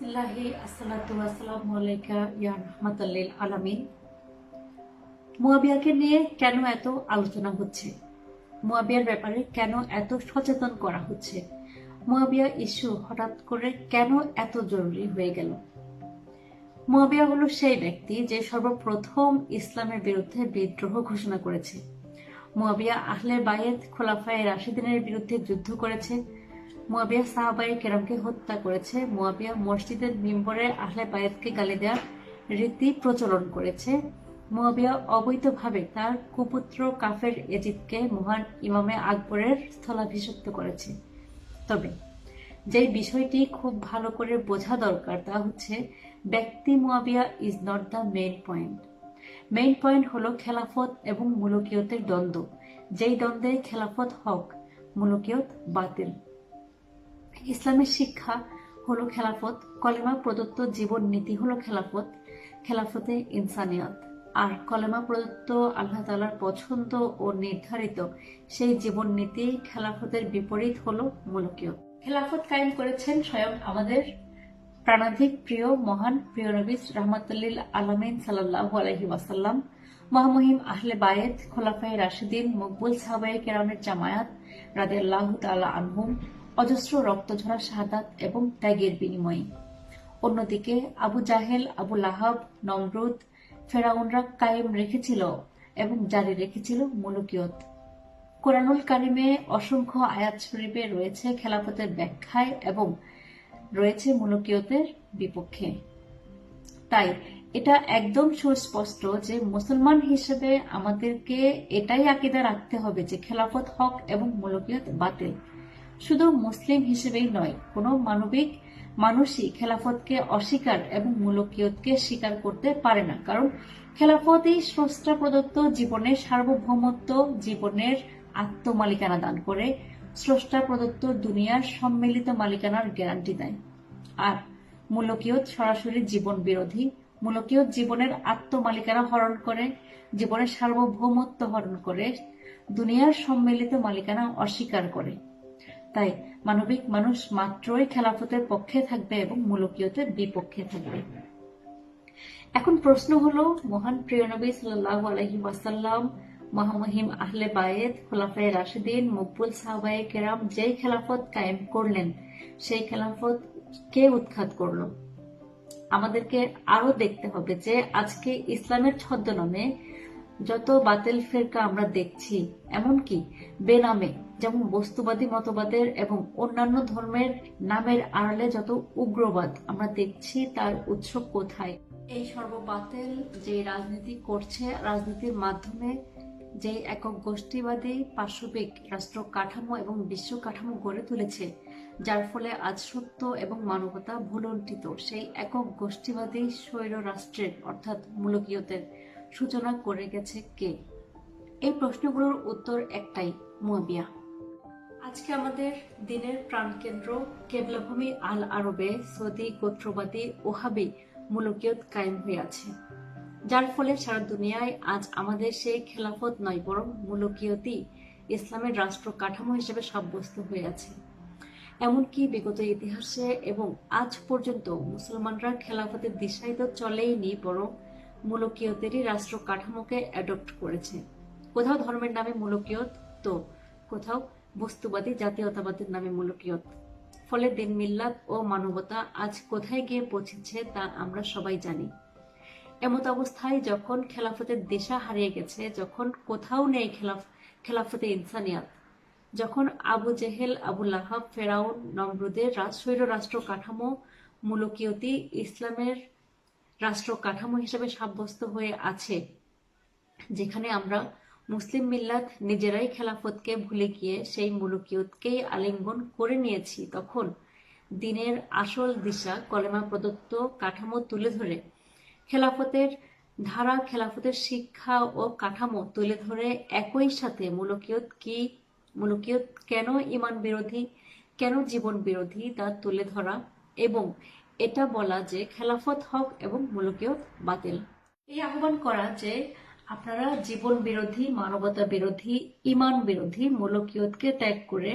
বিসমিল্লাহি, আসসালাতু আসসালামু আলাইকা ইয়া রাহমাতাল্লিল আলামিন। মুয়াবিয়াকে নিয়ে কেন এত আলোচনা হচ্ছে? মুয়াবিয়ার ব্যাপারে কেন এত সচেতন করা হচ্ছে? মুয়াবিয়া ইস্যু হঠাৎ করে কেন এত জরুরি হয়ে গেল? মুয়াবিয়া হলো সেই ব্যক্তি যে সর্বপ্রথম ইসলামের বিরুদ্ধে বিদ্রোহ ঘোষণা করেছে। মুয়াবিয়া আহলে বায়েত খোলাফায়ে রাশিদিনের বিরুদ্ধে যুদ্ধ করেছে মুয়াবিয়া সাহাবাই কেরামকে হত্যা করেছে। মোয়াবিয়া মসজিদের মিম্বরে আহলে বায়েতকে গালি দেওয়ার রীতি প্রচলন করেছে। মোয়াবিয়া অবৈধভাবে তার কুপুত্র কাফের এজিদকে মহান ইমামে আকবরের স্থলাভিষিক্ত করেছে। তবে যে বিষয়টি খুব ভালো করে বোঝা দরকার তা হচ্ছে ব্যক্তি Muawiya is not the main point main point হলো খেলাফত এবং মুলকিয়তের দ্বন্দ্ব। যেই দ্বন্দ্বে খেলাফত হক, মুলকিয়ত বাতিল। ইসলামের শিক্ষা হলো খেলাফত, কলেমা প্রদত্ত জীবন নীতি হলো খেলাফত, খেলাফতে ইনসানিয়ত। আর কলেমা প্রদত্ত আল্লাহ তালার পছন্দ ও নির্ধারিত সেই জীবন নীতি খেলাফতের বিপরীত হলো মুলকীয় খেলাফত কায়েম করেছেন স্বয়ং আমাদের প্রাণাধিক প্রিয়, মহান প্রিয় নবীজ রহমতুল্লিল আলমিন সাল্লাহ আলহি ওয়াসাল্লাম, মহামহিম আহলে বায়েত খোলাফাই রাশিদিন মকবুল সাহাবাই কেরামের জামায়াত রাদে আল্লাহ তালা আনহুম অজস্র রক্তঝরা শাহাদাত এবং ত্যাগের বিনিময়ে। অন্যদিকে আবু জাহেল, আবু লাহাব, নমরুদ, ফেরাউনরা কায়েম রেখেছিল এবং জারি রেখেছিল মুলুকিয়ত। কোরআনুল কারিমে অসংখ্য আয়াত শরীফে রয়েছে খেলাফতের ব্যাখ্যায় এবং রয়েছে মুলুকিয়তের বিপক্ষে। তাই এটা একদম সুস্পষ্ট যে মুসলমান হিসেবে আমাদেরকে এটাই আকিদা রাখতে হবে যে খেলাফত হক এবং মুলুকিয়ত বাতিল। শুধু মুসলিম হিসেবেই নয়, কোনো মানবিক মানুষই খেলাফতকে অস্বীকার এবং মুলকিয়তকে স্বীকার করতে পারে না। কারণ খেলাফতই স্রষ্টা প্রদত্ত জীবনের সার্বভৌমত্ব, জীবনের আত্মমালিকানা দান করে। স্রষ্টা প্রদত্ত দুনিয়ার সম্মিলিত মালিকানার গ্যারান্টি দেয়। আর মূলকীয়ত সরাসরি জীবন বিরোধী। মূলকীয়ত জীবনের আত্মমালিকানা হরণ করে, জীবনের সার্বভৌমত্ব হরণ করে, দুনিয়ার সম্মিলিত মালিকানা অস্বীকার করে। তাই মানবিক মানুষ মাত্রই খেলাফতের পক্ষে থাকবে এবং মূলকীয়তের বিপক্ষে থাকবে। এখন প্রশ্ন হলো, মহান প্রিয় নবী সাল্লাহ আলহি ওয়াসাল্লাম, মহামহিম আহলে বায়েদ খোলাফাই রাশিদিন, মকবুল সাহবাই কেরাম যেই খেলাফত কায়েম করলেন, সেই খেলাফত কে উৎখাত করল? আমাদেরকে আরও দেখতে হবে যে আজকে ইসলামের ছদ্মনামে যত বাতিল ফেরকা আমরা দেখছি, এমনকি বেনামে, যেমন বস্তুবাদী মতবাদের এবং অন্যান্য ধর্মের নামের আড়ালে যত উগ্রবাদ আমরা দেখছি, তার উৎস কোথায়? এই সর্ববাতিল যে রাজনীতি করছে, রাজনীতির মাধ্যমে যে একক গোষ্ঠীবাদী পার্শ্ববিক রাষ্ট্র কাঠামো এবং বিশ্ব কাঠামো গড়ে তুলেছে, যার ফলে আজ সত্য এবং মানবতা ভুলন্টিত সেই একক গোষ্ঠীবাদী স্বৈর রাষ্ট্রের অর্থাৎ মূলকীয়তের সূচনা করে গেছে কে? এই প্রশ্নগুলোর উত্তর একটাই, মুয়াবিয়া। আজকে আমাদের দিনের প্রাণকেন্দ্র কেবলাভূমি আল আরবে সৌদি গোত্রবাদী ওহাবি মুলকিয়ত কায়েম হয়ে আছে। যার ফলে সারা দুনিয়ায় আজ আমাদের সেই খেলাফত নয়, বরং মুলকিয়তই ইসলামের রাষ্ট্র কাঠামো হিসেবে সাব্যস্ত হয়ে আছে। এমনকি বিগত ইতিহাসে এবং আজ পর্যন্ত মুসলমানরা খেলাফতের দিশায় তো চলেইনি, বরং মুলকিয়তেরই রাষ্ট্র কাঠামোকে অ্যাডপ্ট করেছে। কোথাও ধর্মের নামে মুলকিয়ত তো কোথাও বস্তুবাদী, জাতীয়তাবাদের নামে মুলকিয়ত। ফলে দিন মিল্লাত ও মানবতা আজ কোথায় গিয়ে পৌঁছেছে তা আমরা সবাই জানি। এমত অবস্থায় যখন খেলাফতের দিশা হারিয়ে গেছে, যখন কোথাও নেই খেলাফ, খেলাফতে ইনসানিয়াত, যখন আবু জেহেল, আবু লাহাব, ফেরাউন, নমরুদের স্বৈর রাষ্ট্র কাঠামো মুলকিয়তি ইসলামের রাষ্ট্র কাঠামো হিসেবে সাব্যস্ত হয়ে আছে, যেখানে আমরা মুসলিম মিল্লাত নিজেরাই খেলাফতকে ভুলে গিয়ে সেই মুলুকিয়তকেই আলিঙ্গন করে নিয়েছি। তখন দিনের আসল দিশা কলেমা প্রদত্ত কাঠামো তুলে ধরে, খেলাফতের ধারা, খেলাফতের শিক্ষা ও কাঠামো তুলে ধরে একই সাথে মুলকিয়ত কি, মুলকিয়ত কেন ইমান বিরোধী কেন জীবন বিরোধী তা তুলে ধরা এবং এটা বলা যে খেলাফত হক এবং মুলকিয়ত বাতিল। এই আহ্বান করা যে আপনারা জীবন বিরোধী, মানবতা বিরোধী, ইমান বিরোধী মুলকিয়তকে ত্যাগ করে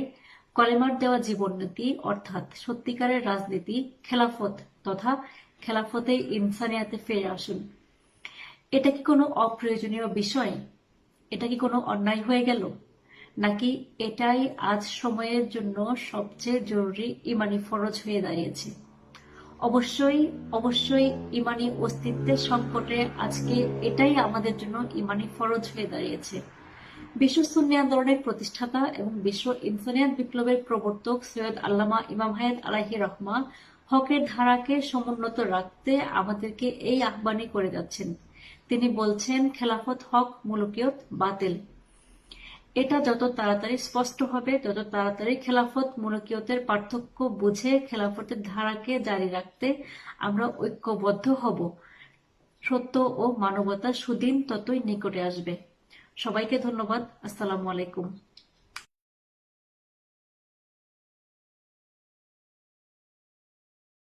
কলেমার দেওয়া জীবননীতি, অর্থাৎ সত্যিকারের রাজনীতি, খেলাফত তথা খেলাফতে ইনসানিয়াতে ফিরে আসুন। এটা কি কোনো অপ্রয়োজনীয় বিষয়? এটা কি কোনো অন্যায় হয়ে গেল? নাকি এটাই আজ সময়ের জন্য সবচেয়ে জরুরি ইমানি ফরজ হয়ে দাঁড়িয়েছে? অবশ্যই অবশ্যই ইমানি অস্তিত্বের সংকটে আজকে এটাই আমাদের জন্য ইমানি ফরজ হয়ে দাঁড়িয়েছে। বিশ্ব সুন্নি আন্দোলনের প্রতিষ্ঠাতা এবং বিশ্ব ইনসানিয়াত বিপ্লবের প্রবর্তক সৈয়দ আল্লামা ইমাম হায়াত আলাহি রহমা হকের ধারাকে সমুন্নত রাখতে আমাদেরকে এই আহ্বানই করে যাচ্ছেন। তিনি বলছেন, খেলাফত হক, মুলুকিয়ত বাতিল। এটা যত তাড়াতাড়ি স্পষ্ট হবে, তত তাড়াতাড়ি খেলাফত মূলকীয়তের পার্থক্য বুঝে খেলাফতের ধারাকে জারি রাখতে আমরা ঐক্যবদ্ধ হব। সত্য ও মানবতা সুদিন ততই নিকটে আসবে। সবাইকে ধন্যবাদ। আসসালামু আলাইকুম।